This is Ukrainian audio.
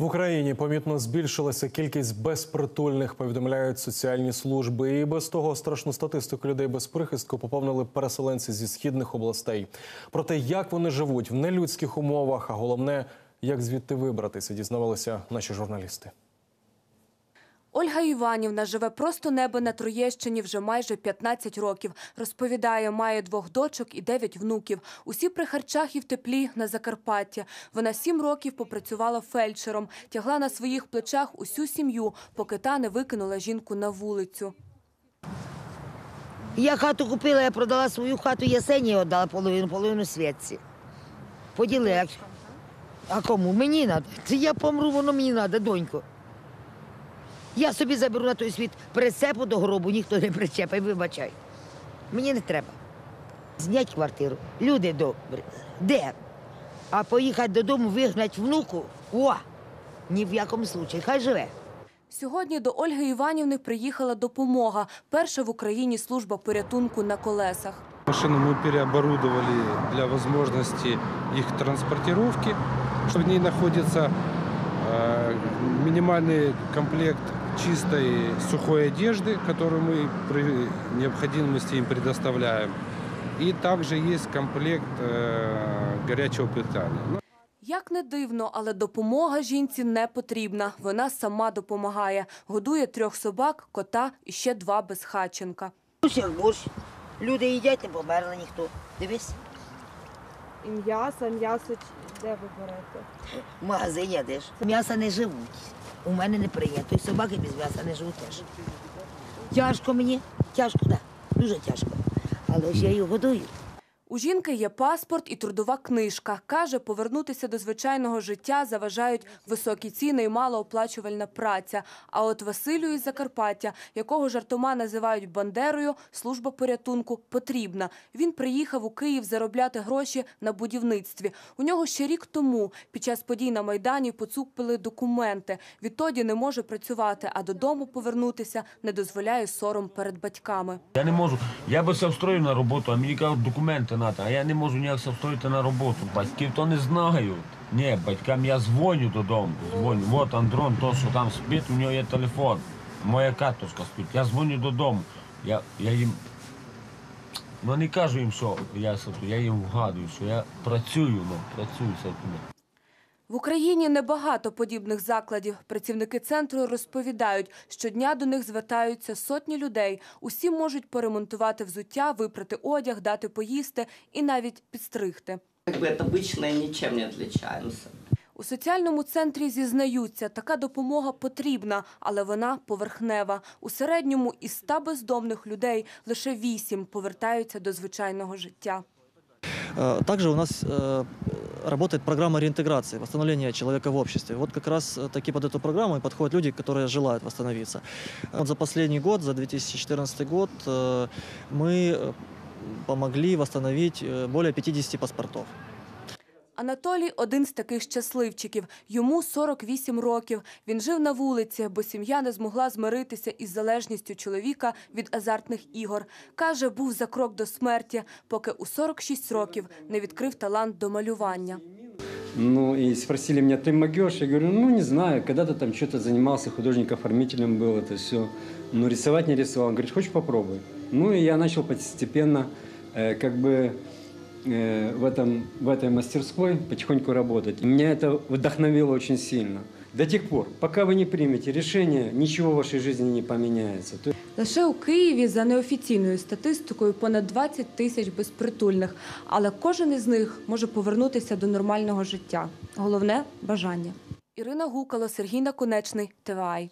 В Україні помітно збільшилася кількість безпритульних, повідомляють соціальні служби. І без того страшну статистику людей без прихистку поповнили переселенці зі східних областей. Про те, як вони живуть в нелюдських умовах, а головне, як звідти вибратися, дізнавалися наші журналісти. Ольга Іванівна живе просто небо на Троєщині вже майже 15 років. Розповідає, має двох дочок і дев'ять внуків. Усі при харчах і в теплі на Закарпаття. Вона сім років попрацювала фельдшером, тягла на своїх плечах усю сім'ю, поки та не викинула жінку на вулицю. Я хату купила, я продала свою хату Єсені, віддала половину, половину святці. Поділи. А кому? Мені треба. Я помру, воно мені треба, донько. Я собі заберу на той світ прицепу до гробу, ніхто не причепить, вибачай. Мені не треба. Знять квартиру. Люди добрі. Де? А поїхати додому, вигнати внуку? О! Ні в якому случаї. Хай живе. Сьогодні до Ольги Іванівни приїхала допомога. Перша в Україні служба порятунку на колесах. Машину мы переоборудовали для возможности их транспортировки. В ней находится э, минимальный комплект чистой сухой одежды, которую мы при необходимости им предоставляем. И также есть комплект э, горячего питания. Ну, Як не дивно, але допомога жінці не потрібна. Вона сама допомагає. Годує трьох собак, кота і ще два безхатченка. Усіх борщ. Люди їдять, не померли ніхто. Дивись, І м'ясо, м'ясо де ви берете? в магазині ядеш. М'яса не живуть. У мене не прийнято. І собаки без м'яса не живуть теж. Тяжко мені, тяжко, так. Дуже тяжко. Але ж я її годую. У жінки є паспорт і трудова книжка. Каже, повернутися до звичайного життя заважають високі ціни і малооплачувальна праця. А от Василю із Закарпаття, якого жартома називають Бандерою, служба порятунку потрібна. Він приїхав у Київ заробляти гроші на будівництві. У нього ще рік тому під час подій на Майдані поцупили документи. Відтоді не може працювати, а додому повернутися не дозволяє сором перед батьками. Я не можу. Я би се встроїв на роботу, а мені кажуть, документи треба, а я не можу ніяк встроїти на роботу. Батьків то не знають. Ні, батькам я дзвоню додому. Дзвоню. От Андрон, то, що там спить, у нього є телефон. Моя карточка спить. Я дзвоню додому. Я, я їм. Ну не кажу їм, що я я їм вгадую, що я працюю, ну, працюю сату. В Україні небагато подібних закладів. Працівники центру розповідають, щодня до них звертаються сотні людей. Усі можуть поремонтувати взуття, випрати одяг, дати поїсти і навіть підстригти. Как бы от обычной ничем не отличаемся. У соціальному центрі зізнаються, така допомога потрібна, але вона поверхнева. У середньому із 100 бездомних людей лише 8 повертаються до звичайного життя. Э, Также у нас э, работает программа реинтеграции, восстановления человека в обществе. Вот как раз э, таки под эту программу и подходят люди, которые желают восстановиться. Вот за последний год, за 2014 год, э, мы э, помогли восстановить э, более 50 паспортов. Анатолій один з таких щасливчиків. Йому 48 років. Він жив на вулиці, бо сім'я не змогла змиритися із залежністю чоловіка від азартних ігор. Каже, був за крок до смерті, поки у 46 років не відкрив талант до малювання. Ну и спросили меня, ты могешь? Я говорю, ну не знаю, когда-то там что-то занимался, художник-оформителем был, это все. Но рисовать не рисовал. Он говорит, хочешь попробуй? Ну и я начал постепенно э, как бы э, в, этом, в этой мастерской потихоньку работать. И Меня это вдохновило очень сильно. До тех пор, пока вы не примете решение, ничего в вашей жизни не поменяется. То Лише у Києві за неофіційною статистикою понад 20 тисяч безпритульних, але кожен із них може повернутися до нормального життя. Головне бажання. Ірина Гукало, Сергій Наконечний, ТВАЙ.